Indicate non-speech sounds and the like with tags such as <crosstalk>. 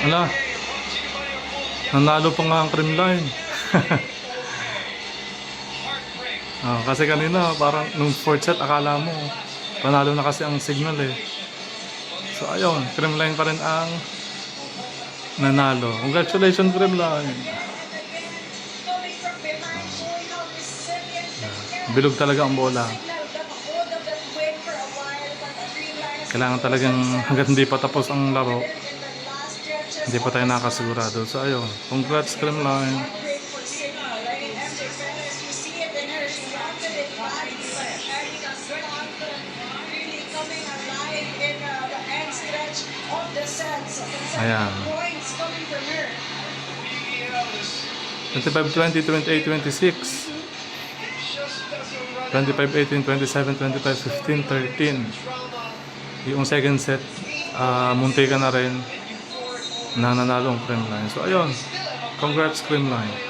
Ala. Nanalo pa nga ang Creamline. <laughs> ah, kasi kanina parang nung fourth set akala mo panalo na kasi ang signal eh. So ayun, Creamline pa rin ang nanalo. Congratulations Creamline. Bilog talaga ang bola. Kailangan talagang hanggat hindi pa tapos ang laro, hindi pa tayo nakasigurado. So ayun, congrats Creamline. Ayan. 25, 20, 28, 26. 25, 18, 27, 25, 15, 13. Yung second set, ah munti ka na rin na nanalo ang Creamline. So ayun, congrats Creamline.